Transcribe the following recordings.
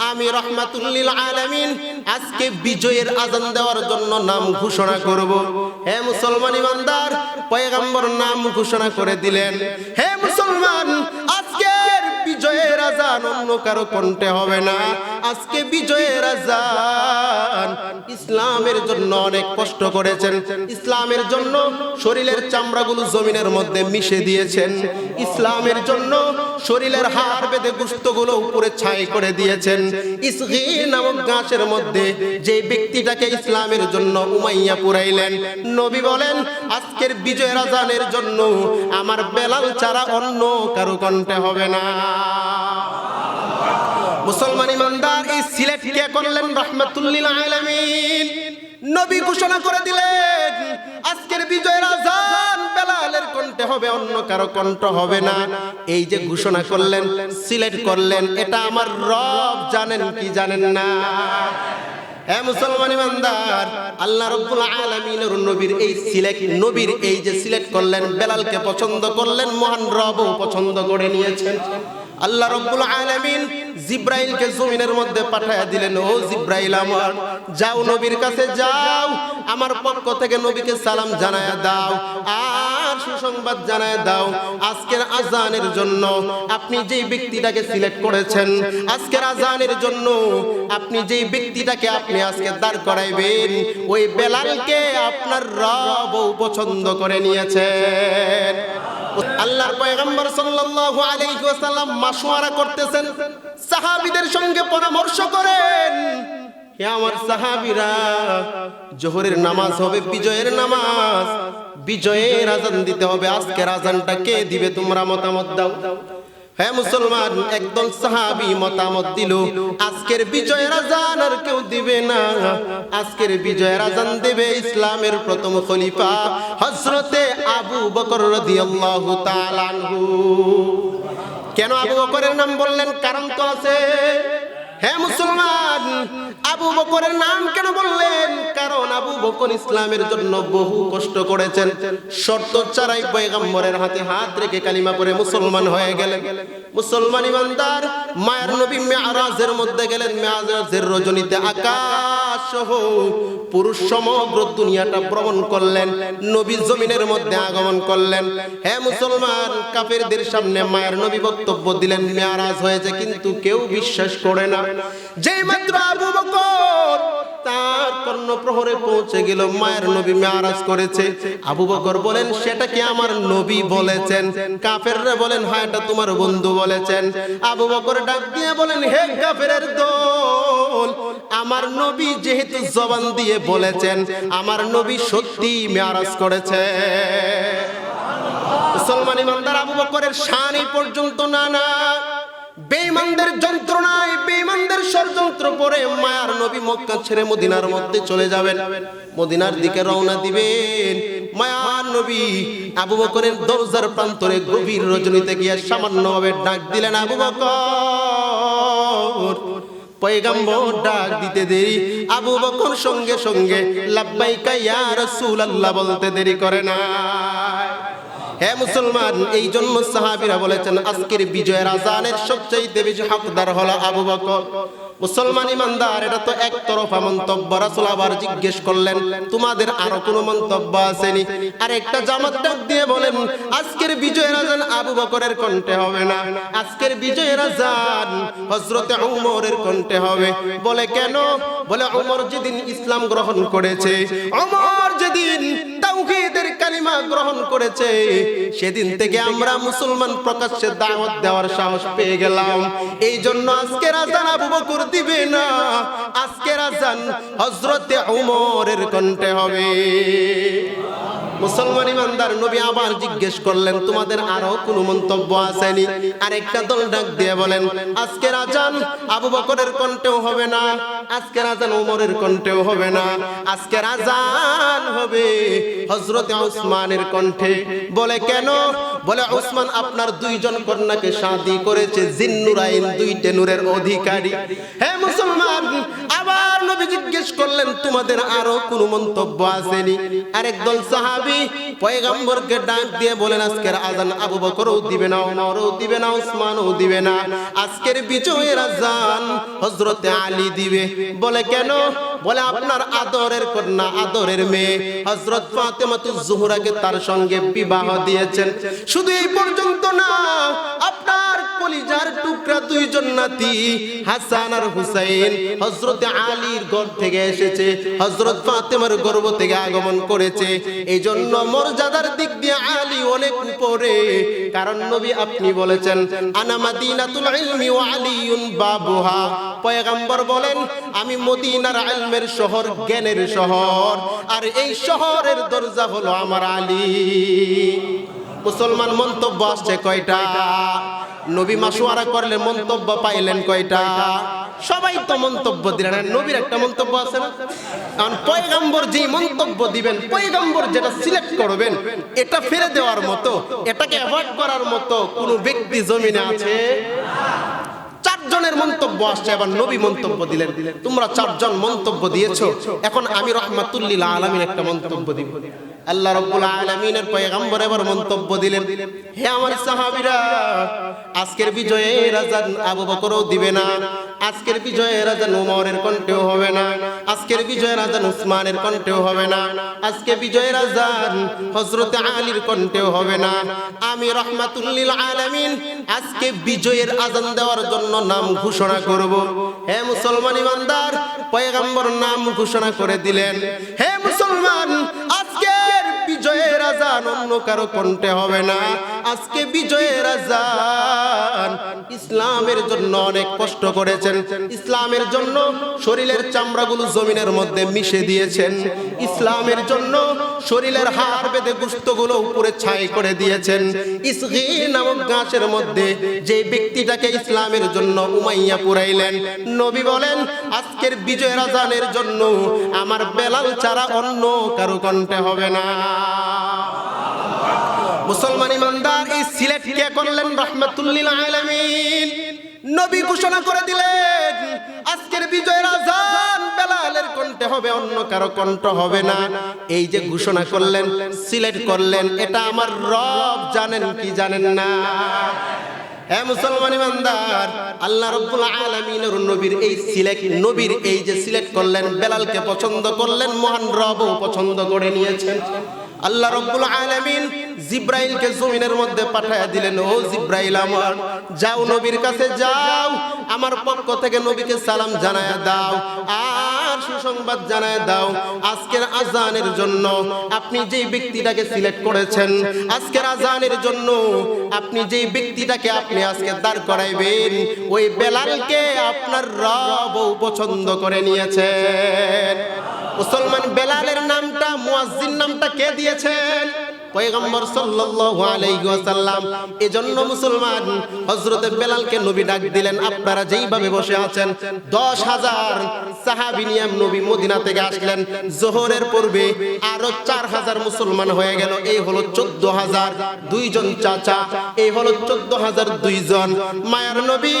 আমি রহমাতুল্লিল আলামিন আজকে বিজয়ের আজান দেওয়ার জন্য নাম ঘোষণা করব। হে মুসলমান ইমানদার, পয়গম্বর নাম ঘোষণা করে দিলেন। হে আজান অন্য কারও কণ্ঠে হবে না। আজকে বিজয়ের আজান। ইসলামের জন্য অনেক কষ্ট করেছেন। ইসলামের জন্য শরীরের চামড়াগুলো জমিনের মধ্যে মিশে দিয়েছেন। ইসলামের জন্য শরীরের হাড় বেঁধে গুস্তগুলো উপরে ছাই করে দিয়েছেন। ইসগি নামক গাছের মধ্যে যে ব্যক্তিটাকে ইসলামের জন্য উমাইয়া পুরাইলেন, নবী বলেন, আজকের বিজয়ের আজানের জন্য আমার বেলাল ছাড়া অন্য কারও কণ্ঠে হবে না। মুসলমান ইমানদার, এই সিলেট কে করলেন রহমাতুল্লিল আলামিন। নবী ঘোষণা করে দিলেন, আজকের বিজয়ের আজান বেলালের কণ্ঠে হবে, অন্য কারও কণ্ঠ হবে না। এই যে ঘোষণা করলেন, সিলেট করলেন, এটা আমার রব জানেন কি জানেন না। হ্যাঁ মুসলমান ইমানদার, আল্লাহ রব্বুল আলামিনের নবীর এই সিলেক্ট নবীর এই যে সিলেক্ট করলেন, বেলালকে পছন্দ করলেন, মহান রবও পছন্দ করে নিয়েছেন। আল্লাহ রব্বুল আলামিন জিব্রাইলকে জমিনের মধ্যে পাঠায়া দিলেন, ও জিব্রাইল আমার, যাও নবীর কাছে যাও, আমার পক্ষ থেকে নবীকে সালাম জানায়া দাও আর সুসংবাদ জানায় দাও। আজকের আজানের জন্য আপনি যেই ব্যক্তিটাকে সিলেক্ট করেছেন, আজকের আজানের জন্য আপনি যেই ব্যক্তিটাকে আপনি আজকে দাঁড় করাইবেন, ওই বেলালকে আপনার রব পছন্দ করে নিয়েছেন। আল্লাহর পয়গম্বর সাল্লাল্লাহু আলাইহি ওয়াসাল্লাম মাশওয়ারা করতেছেন। সাহাবীদের সঙ্গে পরামর্শ করেন, হে আমার সাহাবীরা, জোহরের নামাজ হবে, বিজয়ের নামাজ। বিজয়ের আজান দিতে হবে আজকে আজানটা কে দিবে তোমরা মতামত দাও? হ্যাঁ মুসলমান, একদল সাহাবি মতামত দিল, আজকের বিজয় রাজান আর কেউ দিবে না। আজকের বিজয় রাজান দেবে ইসলামের প্রথম খলিফা হজরতে আবু বকর রাদিয়াল্লাহু তাআলা কেন আবু বকরের নাম বললেন? কারণ তো আছে। হ্যাঁ মুসলমান, আবু বকরের নাম কেন বললেন? কারণ আবু বকর ইসলামের জন্য বহু কষ্ট করেছেন। শর্ত ছাড়াই পয়গম্বরের হাতে হাত রেখে কালিমা পরে মুসলমান হয়ে গেলেন। মুসলমান ইমানদার, মায়ের নবী মেয়ারাজের মধ্যে গেলেন। মেয়ারাজের রজনীতে আকাশ সহ পুরুষ সমগ্র দুনিয়াটা ভ্রমণ করলেন। নবী জমিনের মধ্যে আগমন করলেন। হ্যাঁ মুসলমান, কাফেরদের সামনে মায়ের নবী বক্তব্য দিলেন। মেয়ারাজ হয়েছে, কিন্তু কেউ বিশ্বাস করে না। যেই মাত্র আবু বকর তার কর্ণ প্রহরে পৌঁছে গেল, মায়ের নবী মেয়ারাজ করেছে। আবু বকর বলেন, সেটা কি আমার নবী বলেছেন? কাফেররা বলেন হ্যাঁ এটা তোমার বন্ধু বলেছেন। আবু বকর ডাক দিয়ে বলেন, হে কাফেরের দল, আমার নবী যেহেতু জবান দিয়ে বলেছেন, আমার নবী সত্যি মেয়ারাজ করেছে। মুসলমান ইমানদার আবু বকরের শান এই পর্যন্ত না না। বেঈমানদের যন্ত্রণায়, বেঈমানদের ষড়যন্ত্র পরে মায়ার নবী মক্কা ছেড়ে মদিনার মধ্যে চলে যাবেন। মদিনার দিকে রওনা দিবেন। মায়ার নবী আবু বকরের দরজার প্রান্তরে গভীর রজনীতে গিয়ে সামান্যভাবে ডাক দিলেন, আবু বকর, পয়গাম্বর, ডাক দিতে দেরি। আবু বকর সঙ্গে সঙ্গে, লাব্বাইকা ইয়া রাসূলুল্লাহ বলতে দেরি করে না। হে মুসলমান এই জন্য সাহাবীরা বলেছেন, আজকের বিজয়ের আজানের সবচাইতে বেশি হকদার হলো আবু বকর। মুসলমান ইমানদার, এটা তো একতরফা মন্তব্য। রাসূল আবার জিজ্ঞেস করলেন, তোমাদের আরও কোনো মন্তব্য আসেনি? আর একটা জামাত ডাক দিয়ে বলেন, আজকের বিজয়ের আজান আবু বকরের কণ্ঠে হবে না। আজকের বিজয়ের আজান হযরতে ওমরের কণ্ঠে হবে। বলে কেন? বলে ওমর যেদিন ইসলাম গ্রহণ করেছে ওমর যেদিন তাওহীদের কালিমা গ্রহণ করেছে। সেদিন থেকে আমরা মুসলমান প্রকাশ্যে দাওয়াত দেওয়ার সাহস পেয়ে গেলাম। এই জন্য আজকে রাজান আবু বকর দিবে না। আজকের আজান হযরতে উমরের কণ্ঠে হবে। মুসলমান ইমানদার নবী আবার জিজ্ঞেস করলেন, তোমাদের আরও কোনো মন্তব্য আসেনি? আরেকটা দল ডাক দিয়ে বলেন, আজকের আজান আবু বকরের কণ্ঠেও হবে না, আজকের আজান ওমরের কণ্ঠেও হবে না, আজকের আজান হবে হযরতে ওসমানের কণ্ঠে। বলে, কেন? বলে, ওসমান আপনার দুইজন কন্যাকে শাদি করেছে জিন্নুরাইন দুইটে নূরের অধিকারী। হে মুসলমান জিজ্ঞেস করলেন, তোমাদের আরও কোন মন্তব্য আসেনি? আরেকদল সাহাবি পয়গম্বরকে ডাক দিয়ে বলেন, আজকের আজান আবু বকরও দিবে না ওমরও দিবে না ওসমান দিবে না। আজকের বিজয়ের আজান হজরতে আলী দিবে। বলে, কেন? বলে আপনার আদরের কন্যা, আদরের মেয়ে। হযরত ফাতেমাতুজ জোহরাকে তার সঙ্গে বিবাহ দিয়েছেন। শুধু এই পর্যন্ত না, আপনার কলিজার টুকরা দুইজন নাতি হাসান আর হুসাইন, হযরত আলীর ঘর থেকে এসেছে, হযরত ফাতেমার গর্ভ থেকে আগমন করেছে। এই জন্য মর্যাদার দিক দিয়ে আলী অনেক উপরে। কারণ নবী আপনি বলেছেন, আনা মাদিনাতুল ইলমি ওয়া আলিয়ুন বাবুহা। পয়গম্বর বলেন, আমি মদিনার আলমের শহর, জ্ঞানের শহর। আর এই শহরের দরজা হলো আমার আলী। মুসলমান মন্তব্য আসছে কয়টা? নবী মাসুয়ারা করলে মন্তব্য পাইলেন কয়টা? সবাই তো মন্তব্য দিলেন নবীর একটা মন্তব্য আছে না? কারণ পয়গাম্বর যে মন্তব্য দিবেন, পয়গাম্বর যেটা সিলেক্ট করবেন, এটা ফেলে দেওয়ার মতো, এটাকে অ্যাভয়েড করার মতো কোনো ব্যক্তি জমিনে আছে? চারজনের মন্তব্য আসছে, এবার নবী মন্তব্য দিলেন। তোমরা চারজন মন্তব্য দিয়েছ, এখন আমি রহমাতুল্লিল আলমীর একটা মন্তব্য দিব। আল্লাহ রব্বুল আলমিনের পয়গাম্বর এবার মন্তব্য দিলেন, হে আমার সাহাবীরা, আজকের বিজয়ে রাজান আবু বকরও দিবে না, আজকের বিজয়ে রাজান উমরের কণ্ঠেও হবে না, আজকের বিজয়ে রাজান উসমানের কণ্ঠেও হবে না, আজকে বিজয়ে রাজান হযরতে আলীর কণ্ঠেও হবে না। আমি রহমাতুল্লিল আলামিন আজকে বিজয়ের আজান দেওয়ার জন্য নাম ঘোষণা করব। হে মুসলমান ইমানদার, পয়গম্বর নাম ঘোষণা করে দিলেন, হে মুসলমান আজকের বিজয়ের আজান অন্য কারও কণ্ঠে হবে না। আজকে বিজয়ের আজান ইসলামের জন্য অনেক কষ্ট করেছেন। ইসলামের জন্য শরীরের চামড়াগুলো জমিনের মধ্যে মিশে দিয়েছেন। ইসলামের জন্য শরীরের হাড় বেঁধে গুস্তগুলো উপরে ছাই করে দিয়েছেন। ইসগি নামক গাছের মধ্যে যে ব্যক্তিটাকে ইসলামের জন্য উমাইয়া পুরাইলেন, নবী বলেন, আজকের বিজয়ের আজানের জন্য আমার বেলাল ছাড়া অন্য কারও কণ্ঠে হবে না। মুসলমান ইমানদার, এই সিলেট কে করলেন রহমাতুল্লিল আলামিন। নবী ঘোষণা করে দিলেন, আজকের বিজয়ের আজান বেলালের কণ্ঠে হবে, অন্য কারও কণ্ঠ হবে না। এই যে ঘোষণা করলেন, সিলেক্ট করলেন, এটা আমার রব জানেন কি জানেন না। হ্যাঁ মুসলমান ইমানদার, আল্লাহ রব্বুল আলামিনের নবীর এই সিলেক্ট, নবীর এই যে সিলেক্ট করলেন, বেলালকে পছন্দ করলেন, মহান রবও পছন্দ করে নিয়েছেন। আল্লাহ রব্বুল আলামিন জিব্রাইলকে জমিনের মধ্যে পাঠায়া দিলেন, ও জিব্রাইল আমার, যাও নবীর কাছে যাও, আমার পক্ষ থেকে নবীকে সালাম জানায়া দাও, আর সুসংবাদ জানায় দাও, আজকের আজানের জন্য আপনি যেই ব্যক্তিটাকে সিলেক্ট করেছেন, আজকের আজানের জন্য আপনি যেই ব্যক্তিটাকে আপনি আজকে দাঁড় করাইবেন, ওই বেলালকে আপনার রব পছন্দ করে নিয়েছেন। মুসলমান বেলালের নামটা মুয়াজ্জিন নামটা কে দিয়েছেন? পয়গম্বর সাল্লাল্লাহু আলাইহি ওয়াসাল্লাম। এজন্য মুসলমান, হযরতে বেলালকে নবী ডাক দিলেন, আপনারা যেইভাবে বসে আছেন 10000 সাহাবী নিয়ে নবী মদিনা থেকে আসলেন। জোহরের পূর্বে আরও 4000 মুসলমান হয়ে গেল। এই হলো 14000 দুইজন চাচা এই হলো 14000 দুইজন মায়ার নবী।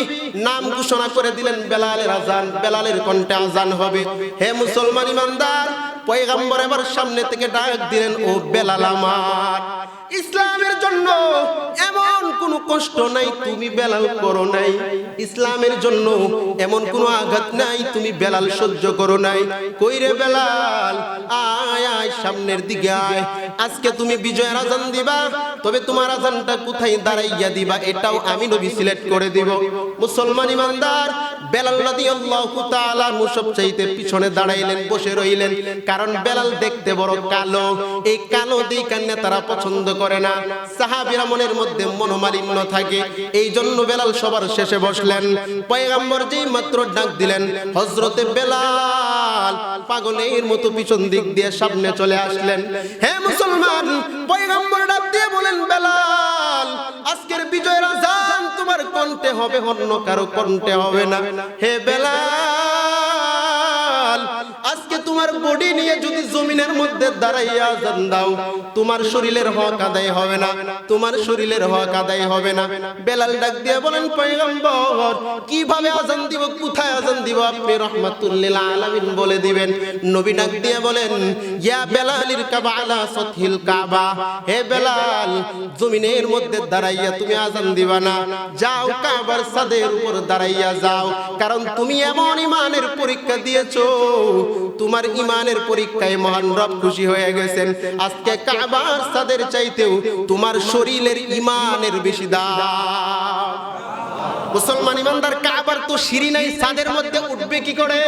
নাম ঘোষণা করে দিলেন বেলালের আজান। বেলালের কণ্ঠে আজান হবে। হে মুসলমান ইমানদার পয়গম্বর এবার সামনে থেকে ডাক দিলেন ও বেলাল আমার ইসলামের জন্য এমন কোনো কষ্ট নাই তুমি বেলাল করো নাই। ইসলামের জন্য এমন কোনো আঘাত নাই তুমি বেলাল সহ্য করো নাই। কইরে বেলাল? আয় আয় সামনের দিকে আয়। আজকে তুমি বিজয়ের আজান দিবা তবে তোমার আজানটা কোথায় দাঁড়াইয়া দিবা, এটাও আমি নবী সিলেক্ট করে দিব। মুসলমান ইমানদার, বেলাল রাদিয়াল্লাহু তাআলা মুসব চাইতে পিছনে দাঁড়াইলেন, বসে রইলেন। কারণ বেলাল দেখতে বড় কালো, এই কালো দিকান্নে তারা পছন্দ করে না। সাহাবীরা মনের মধ্যে মনোমালিন্য থাকে। এই জন্য বেলাল সবার শেষে বসলেন। পয়গাম্বর যেই মাত্র ডাক দিলেন, হযরতে বেলাল পাগলের মতো পিছন দিক দিয়ে সামনে চলে আসলেন। হে মুসলমান পয়গাম্বর দিয়ে বলেন, বেলাল, আজকের বিজয়ের আজান তোমার কণ্ঠে হবে, অন্য কারও কণ্ঠে হবে না। হে বেলাল তোমার বডি নিয়ে যদি জমিনের মধ্যে দাঁড়াইয়া আজান দাও তোমার শরীরের হক আদায় হবে না, তোমার শরীরের হক আদায় হবে না। বেলাল ডাক দিয়ে বলেন, পয়গম্বর, কীভাবে আজান দিব, কোথায় আজান দিব আপনি? রহমাতুল্লিল আলামিন বলে দিবেন। নবী ডাক দিয়ে বলেন, ইয়া বেলালির কাবা আলা সতহিল কাবা। হে বেলাল, জমিনের মধ্যে দাঁড়াইয়া তুমি আজান দিবা না। যাও কাবার সাদের উপর দাঁড়াইয়া যাও। কারণ তুমি এমন ইমানের পরীক্ষা দিয়েছ, তোমার ইমানের পরীক্ষায় মহান রব খুশি হয়ে গেছেন। আজকে কাবার সাদের চাইতেও তোমার শরীরের ইমানের বেশি দাম। মুসলমান ইমানদার কাবার তো সিঁড়ি নাই, সাদের মধ্যে উঠবে কি করে?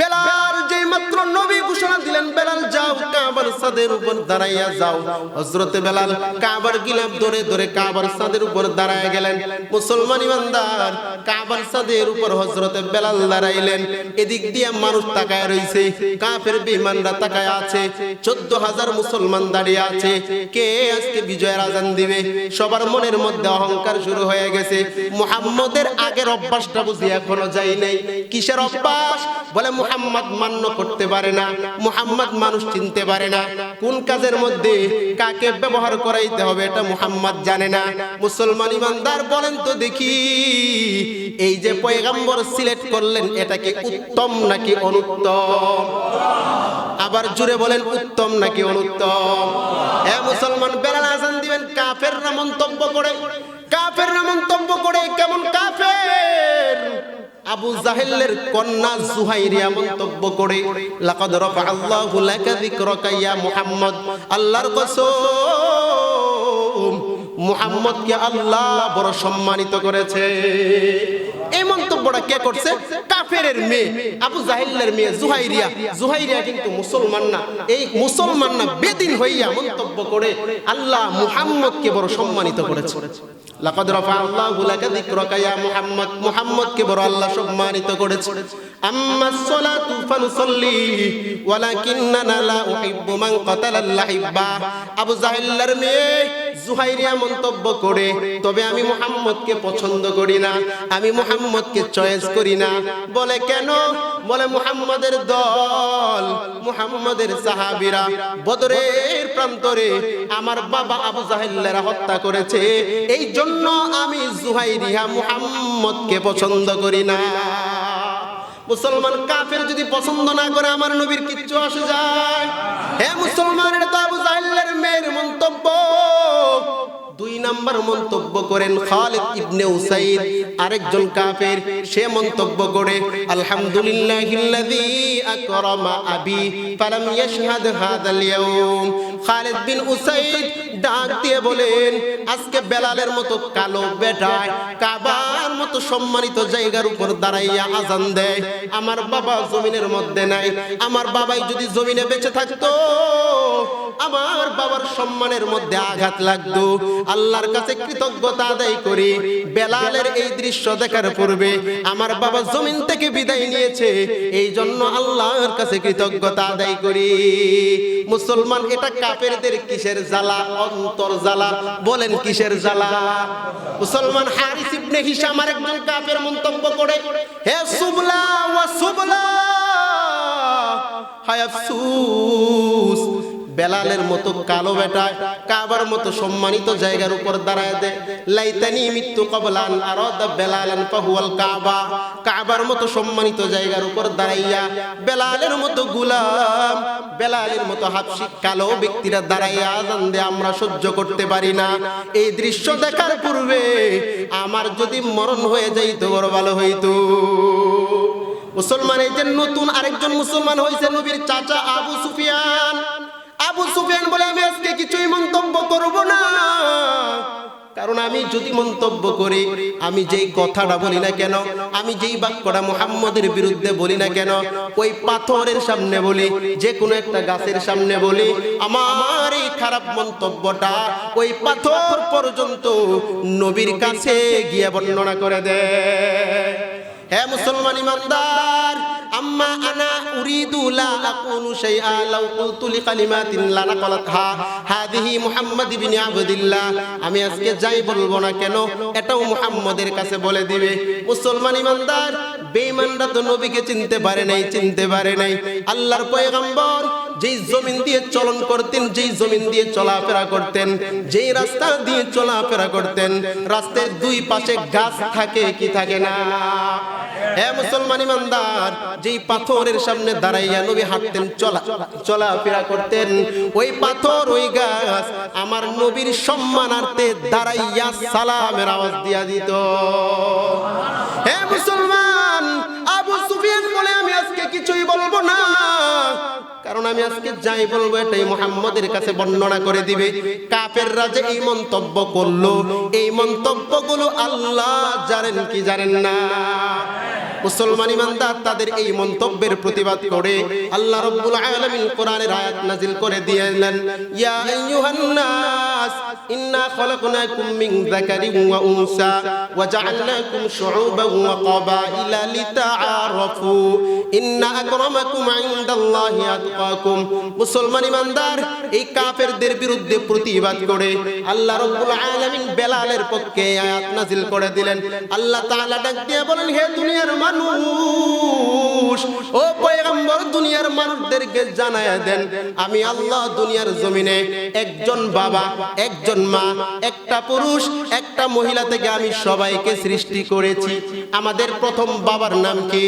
বেলাল যে মাত্র নবী ঘোষণা দিলেন, বেলাল যাও কাবার সাদের উপর দাঁড়াইয়া যাও। হযরতে বেলাল কাবার গিলাপ ধরে ধরে কাবার সাদের উপর দাঁড়ায় গেলেন। মুসলমান ইমানদার কাবার সাদের উপর হযরতে বেলাল দাঁড়াইলেন। এদিক দিয়ে মানুষ তাকায় রইছে। কাফের বিমানরা তাকায় আছে। 14000 মুসলমান দাঁড়িয়ে আছে। কে আজকে বিজয়ের আজান দিবে? সবার মনের মধ্যে অহংকার শুরু হয়ে গেছে। মুহাম্মদের আগের অভ্যাসটা বুঝি এখনও যাই নাই। কিসের অভ্যাস? বলে মুহাম্মদ মান্য করতে পারে না। মুহাম্মদ মানুষ চিনতে পারে না। কোন কাজের মধ্যে কাকে ব্যবহার করাইতে হবে এটা মুহাম্মদ জানে না। মুসলমান ইমানদার বলেন তো দেখি। এই যে পয়গাম্বর সিলেক্ট করলেন, এটা কি উত্তম নাকি অনুত্তম? আবার জুড়ে বলেন, উত্তম নাকি অনুত্তম? হ্যাঁ মুসলমান, বেলাল আজান দিবেন, কাফেররা মন্তব্য করে, কাফেররা মন্তব্য করে, কেমন কাফের? আবু জাহেলের কন্যা জুহাইরিয়া মন্তব্য করে, লাকাদ রাফা আল্লাহু লাকা যিকরাকা ইয়া মুহাম্মদ। আল্লাহর কসম। মুহাম্মদকে আল্লাহ বড় সম্মানিত করেছে। এই মন্তব্যটা কে করছে? কাফেরের মেয়ে, আবু জাহিল্লের মেয়ে জুহাইরিয়া। জুহাইরিয়া কিন্তু মুসলমান না। এই মুসলমান না, বেদিন হইয়া মন্তব্য করে আল্লাহ মুহাম্মদকে বড় সম্মানিত করেছে। লাকাদ রাফা আল্লাহু লাকা যিকরাকা ইয়া মুহাম্মদ। মুহাম্মদকে বড় আল্লাহ সম্মানিত করেছে। আম্মা সলাতু ফানুসাল্লি, ওয়ালাকিন্নানা লা উহিব্বু মান কাতালা আল্লাহিব্বা আবু জাহিল্লার মেয়ে জুহাইরিয়া মন্তব্য করে, তবে আমি মুহাম্মদকে পছন্দ করি না, আমি মুহাম্মদকে চয়েস করি না। বলে কেন? বলে মুহাম্মদের দল, মুহাম্মদের সাহাবীরা বদরের প্রান্তরে আমার বাবা আবু জাহেল্লারা হত্যা করেছে। এই জন্য আমি জুহাইরিয়া মুহাম্মদকে পছন্দ করি না। মুসলমান কাফের যদি পছন্দ না করে, আমার নবীর কিচ্ছু আসে যায়। হে মুসলমানের তো আবু জাহেলের মেয়ের মন্তব্য। দুই নাম্বার মন্তব্য করেন খালিদ ইবনে উসাইদ। আরেকজন কাফের, সে মন্তব্য করে, আলহামদুলিল্লাহিল্লাযী আকরামা আবি, ফালাম ইয়াশহাদ ইয়াউম। খালিদ বিন উসাইদ ডাক দিয়ে বলেন, আজকে বেলালের মতো কালো বেটায় কাবার মতো সম্মানিত জায়গার উপর দাঁড়াইয়া আজান দেয়। আমার বাবা জমিনের মধ্যে নাই, আমার বাবাই যদি জমিনে বেঁচে থাকতো, আমার বাবার সম্মানের মধ্যে আঘাত লাগতো। আল্লাহর কাছে কৃতজ্ঞতা আদায় করি, বেলালের এই দৃশ্য দেখার পূর্বে আমার বাবা জমিন থেকে বিদায় নিয়েছে এই জন্য আল্লাহর কাছে কৃতজ্ঞতা আদায় করি। মুসলমান, এটা কাফেরদের কিসের জ্বালা? অন্তর জ্বালা। বলেন কিসের জ্বালা? মুসলমান হারিস ইবনে হিশাম আরেকজন কাফের মন্তব্য করে, হে সুবলা, ওয়া সুবলা, হায় আফসুস বেলালের মতো কালো বেটায় কাবার মতো সম্মানিত জায়গার উপর দাঁড়ায় দে। লাইতানি মৃত্যু কবলান, আরদ বেলালান পাহুয়াল কাবা। কাবার মতো সম্মানিত জায়গার উপর দাঁড়াইয়া বেলালের মতো গুলাম, বেলালের মতো হাফসি কালো ব্যক্তিরা দাঁড়াইয়া আজান দে, আমরা সহ্য করতে পারি না। এই দৃশ্য দেখার পূর্বে আমার যদি মরণ হয়ে যাইতো, বড় ভালো হইতো। মুসলমান, এই যে নতুন আরেকজন মুসলমান হয়েছে নবীর চাচা আবু সুফিয়ান। আবু সুফিয়ান বলে, আমি আজকে কিছুই মন্তব্য করব না। কারণ আমি যদি মন্তব্য করি, আমি যেই কথাটা বলি না কেন, আমি যেই বাক্যটা বিরুদ্ধে বলি না কেন, ওই পাথরের সামনে বলি যে কোনো একটা গাছের সামনে বলি, আমার এই খারাপ মন্তব্যটা ওই পাথর পর্যন্ত নবীর কাছে গিয়ে বর্ণনা করে দেয় হে মুসলমান ইমানদার, আম্মা আনা আমি আজকে যাই বলব না কেন, এটাও মুহাম্মদের কাছে বলে দিবে। মুসলমান ইমানদার তো নবীকে চিনতে পারে নাই, চিনতে পারে নাই। আল্লাহর পয়গম্বর, যেই জমিন দিয়ে চলন করতেন, যেই জমিন দিয়ে চলাফেরা করতেন, যেই রাস্তা দিয়ে চলাফেরা করতেন, রাস্তার দুই পাশে গাছ থাকে কি থাকে না? হ্যাঁ মুসলমান ইমানদার, যেই পাথরের সামনে দাঁড়াইয়া নবী হাঁটতেন চলা চলাফেরা করতেন, ওই পাথর, ওই গাছ আমার নবীর সম্মানার্থে দাঁড়াইয়া সালামের আওয়াজ দিয়া দিত। হে মুসলমান, আবু সুফিয়ান বলে আমি আজকে কিছুই বলব না। কারণ আমি আজকে যাই বলব এটাই মোহাম্মদের কাছে বর্ণনা করে দিবে। কাপের রাজে এই মন্তব্য করল, এই মন্তব্য মন্তব্যগুলো আল্লাহ জানেন কি জানেন না। মুসলমান ইমানদার তাদের এই মন্তব্যের প্রতিবাদ করে আল্লাহ রব্বুল আলামিন কোরআনের আয়াত নাজিল করে দিয়েছেন ইয়া আইয়ুহান নাস খলাকনাকুম মিন যাকারিন ওয়া উনসা ওয়া জাআলনাকুম শুউবান ওয়া ক্বাবাইলা লিতাআরাফু। ইন্না আকরামাকুম ইনদাল্লাহি আতকাকুম। মুসলমান ইমানদার, এই কাফেরদের বিরুদ্ধে প্রতিবাদ করে আল্লাহ রাব্বুল আলামিন বেলালের পক্ষে আয়াত নাজিল করে দিলেন। আল্লাহ তাআলা ডাক দিয়ে বলেন, হে দুনিয়ার মানুষ ও পয়গম্বর দুনিয়ার মানুষদেরকে জানায় দেন, আমি আল্লাহ দুনিয়ার জমিনে একজন বাবা, একজন মা, একটা পুরুষ, একটা মহিলা থেকে আমি সবাইকে সৃষ্টি করেছি। আমাদের প্রথম বাবার নাম কি?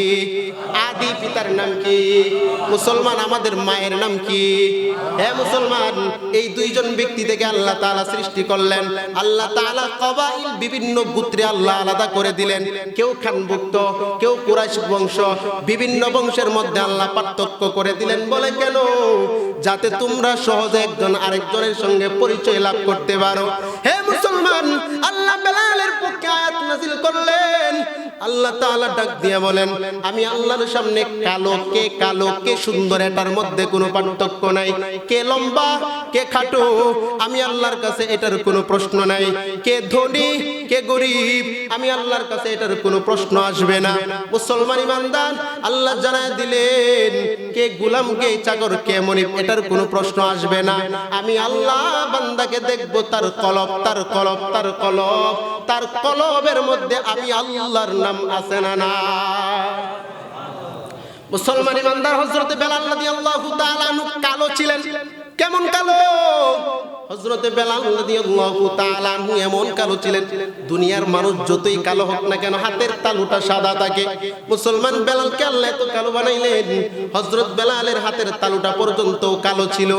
আদি পিতার নাম কি? মুসলমান আমাদের মায়ের নাম কি? হ্যাঁ মুসলমান, এই দুইজন ব্যক্তি থেকে আল্লাহ তাআলা সৃষ্টি করলেন। আল্লাহ তাআলা কবাইল বিভিন্ন গোত্রে আল্লাহ আলাদা করে দিলেন। কেউ খানভুক্ত, কেউ কুরাইশ বংশ, বিভিন্ন বংশের মধ্যে আল্লাহ পার্থক্য করে দিলেন। বলে কেন? যাতে তোমরা সহজে একজন আরেকজনের সঙ্গে পরিচয় লাভ করতে পারো। হে মুসলমান, আল্লাহ নাজিল করলেন। আল্লাহ তাআলা ডাক দিয়ে বলেন, আমি আল্লাহর সামনে কালো কে কালো কে সুন্দর এটার মধ্যে কোনো পার্থক্য নাই। কে লম্বা, কে খাটো, আমি আল্লাহর কাছে এটার কোনো প্রশ্ন নাই। কে ধনী, কে গরিব, আমি আল্লাহর কাছে এটার কোনো প্রশ্ন আসবে না। মুসলমান ইমানদার, আল্লাহ জানায় দিলেন কে গুলাম কে চাকর কে মনিব, এটার কোনো প্রশ্ন আসবে না। আমি আল্লাহ বান্দাকে দেখব, তার কলব তার কলব তার কলব, তার কলবের মধ্যে আমি আল্লাহর নাম আছে না না। মুসলমান ইমানদার হযরতে বেলাল রাদিয়াল্লাহু তাআলা কালো ছিলেন। কেমন কালো? হযরতে বেলাল এমন কালো ছিলেন, দুনিয়ার মানুষ যতই কালো হোক না কেন হাতের তালুটা সাদা থাকে। মুসলমান বেলালকে আল্লাহ তো কালো বানাইলেন, হযরত বেলালের হাতের তালুটা পর্যন্ত কালো ছিল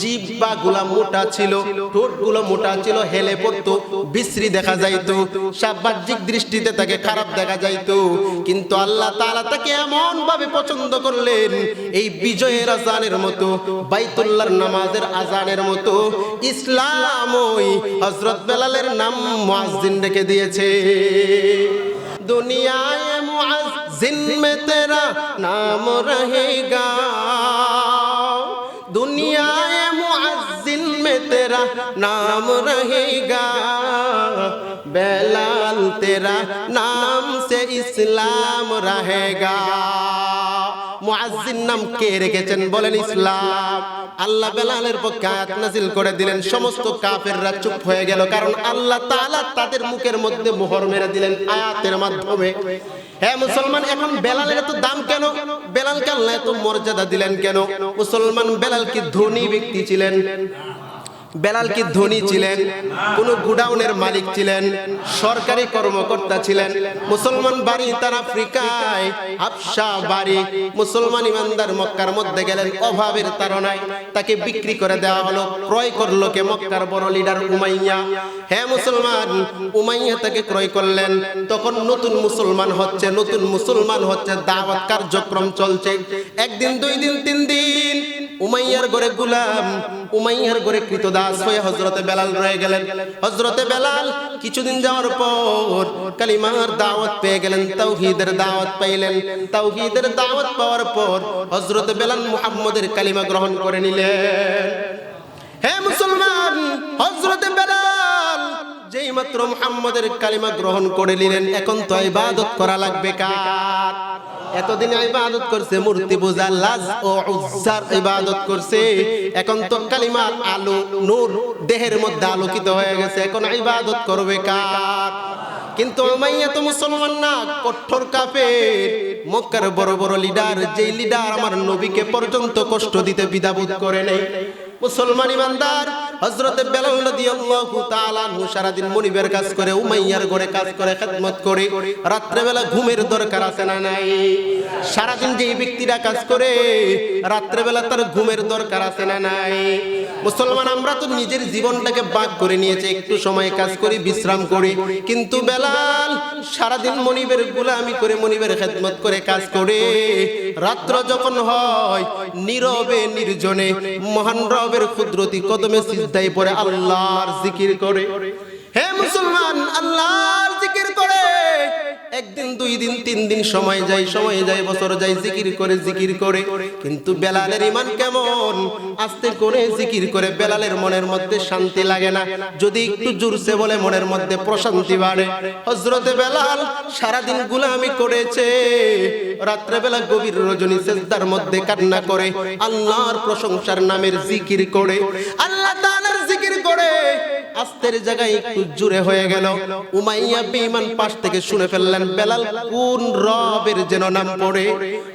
জিহ্বা গুলা মোটা ছিল, ঠোঁটগুলো মোটা ছিল, হেলে পড়তো, বিশ্রী দেখা যাইতো সাবাহ্যিক দৃষ্টিতে তাকে খারাপ দেখা যাইতো। কিন্তু আল্লাহ তাআলা তাকে এমন ভাবে পছন্দ করলেন, এই বিজয়ের আজানের মতো বাইতুল্লাহর নামাজের আজানের মতো ইসলাম ওই হজরত বেলালের নাম মুয়াজ্জিন ডেকে দিয়েছে। দুনিয়ায় মুয়াজ্জিন মে তেরা নাম রহেগা। দুনিয়ায় মুয়াজ্জিন মে তেরা নাম রহেগা। বেলাল তেরা নাম সে ইসলাম রহেগা। মুআজ্জিন নাম কে রেখেছেন? বলেন ইসলাম। আল্লাহ বেলালের পক্ষে আয়াত নাজিল করে দিলেন। সমস্ত কাফেররা চুপ হয়ে গেল, কারণ আল্লাহ তাআলা তাদের মুখের মধ্যে মোহর মেরে দিলেন আয়াতের মাধ্যমে। হ্যাঁ মুসলমান, এখন বেলালের এত দাম কেন? বেলালকে আল্লাহ এত মর্যাদা দিলেন কেন? মুসলমান বেলাল কি ধনী ব্যক্তি ছিলেন? বেলাল কি ধনী ছিলেন? কোন গুডাউনের মালিক ছিলেন? সরকারি কর্মকর্তা ছিলেন? মুসলমান বাড়ি তার আফ্রিকায় আফসা বাড়ি। মুসলমান ইমানদার মক্কার মধ্যে গেলেন, অভাবের তারনায় তাকে বিক্রি করে দেওয়া হলো, ক্রয় করল কে মক্কার বড় লিডার উমাইয়া। হ্যাঁ মুসলমান, উমাইয়া তাকে ক্রয় করলেন। তখন নতুন মুসলমান হচ্ছে, নতুন মুসলমান হচ্ছে, দাওয়াত কার্যক্রম চলছে। একদিন, দুই দিন, তিন দিন, উমাইয়ার ঘরে গুলাম উমাইয়ার ঘরে কৃতদাস হয়ে হজরতে বেলাল রয়ে গেলেন। হজরতে বেলাল কিছুদিন যাওয়ার পর কালিমার দাওয়াত পেয়ে গেলেন, তাওহীদের দাওয়াত পাইলেন। তাওহীদের দাওয়াত পাওয়ার পর হজরতে বেলাল মুহাম্মদের কালিমা গ্রহণ করে নিলেন। হে মুসলমান হজরতে বেলাল যেই মাত্র মুহাম্মদের কালিমা গ্রহণ করে নিলেন, এখন তো ইবাদত করা লাগবে কার? এতদিন ইবাদত করছে, মূর্তি পূজা লাজ ও উজ্জার ইবাদত করছে। এখন তো কালিমার আলো, নূর দেহের মধ্যে আলোকিত হয়ে গেছে। এখন ইবাদত করবে কার? কিন্তু উমাইয়া তো মুসলমান না, কঠোর কাফের। মক্কার বড় বড় লিডার যেই লিডার আমার নবীকে পর্যন্ত কষ্ট দিতে বিদাবুদ করে নেই। মুসলমান ইমানদার হযরতে বেলাল রাদিয়াল্লাহু তাআলা আনহু সারাদিন মনিবের কাজ করে, উমাইয়ার ঘরে কাজ করে, খেদমত করে রাত্রে বেলা ঘুমের দরকার আছে না নাই? সারাদিন যেই ব্যক্তিরা কাজ করে রাত্রে বেলা তার ঘুমের দরকার আছে না নাই? মুসলমান, আমরা তো নিজের জীবনটাকে বাদ করে নিয়েছে, একটু সময় কাজ করি, বিশ্রাম করি। কিন্তু বেলাল সারাদিন মনিবের গুলামি করে, মনিবের খেদমত করে কাজ করে। রাত্র যখন হয়, নীরবে, নির্জনে, মহান রবের কুদরতি কদমে সিজদায় পড়ে আল্লাহর জিকির করে। হে মুসলমান, আল্লাহর জিকির করে। একদিন, দুই দিন, তিন দিন সময় যায় সময় যায়, বছর যায়, জিকির করে জিকির করে। কিন্তু বেলালের ইমান কেমন? আস্তে করে জিকির করে, বেলালের মনের মধ্যে শান্তি লাগে না। যদি একটু জোরসে বলে, মনের মধ্যে প্রশান্তি বাড়ে। হজরতে বেলাল সারাদিন গুলামি করেছে। রাত্রেবেলা গভীর রজনী সেজদার মধ্যে কান্না করে, আল্লাহর প্রশংসার নামের জিকির করে, আল্লাহ তাআলার জিকির করে, আস্তের জায়গায় একটু জুড়ে হয়ে গেল। উমাইয়া বেঈমান পাশ থেকে শুনে ফেললেন, বেলাল কোন রবের যেন নাম পড়ে?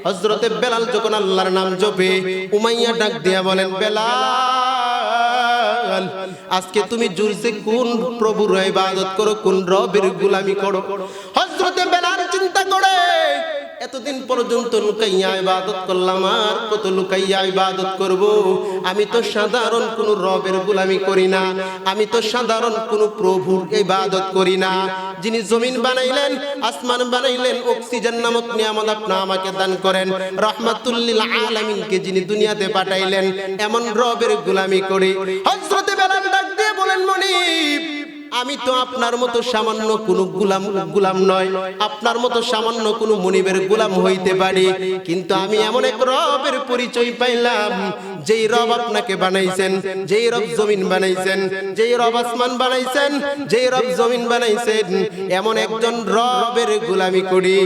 হযরতে বেলাল যখন আল্লাহর নাম জপে, উমাইয়া ডাক দিয়া বলেন, বেলাল, আজকে তুমি জুরসে কোন প্রভুর ইবাদত করো, কোন রবের গোলামি করো? হযরতে এতদিন পর্যন্ত লুকাইয়া ইবাদত করলাম, আর কত লুকাইয়া ইবাদত করব? আমি তো সাধারণ কোন রবের গোলামি করি না, আমি তো সাধারণ কোন প্রভুর ইবাদত করি না। যিনি জমিন বানাইলেন, আসমান বানাইলেন, অক্সিজেন নামক নিয়ামত আপনি আমাকে দান করেন। রহমাতুল্লিল আলামিনকে যিনি দুনিয়াতে পাঠাইলেন, এমন রবের গোলামি করি। হযরতে বেলাল ডাক দিয়ে বলেন, মনিব আমি তো আপনার মতো সামান্য কোনো গুলাম গুলাম নয়। আপনার মতো সামান্য কোনো মনিবের গুলাম হইতে পারি। কিন্তু আমি এমন এক রবের পরিচয় পাইলাম, যেই রব আপনাকে বানাইছেন, যেই রব জমিন বানাইছেন, যেই রব আসমান বানাইছেন, যেই রব জমিন বানাইছেন, এমন একজন রবের গুলামি করি।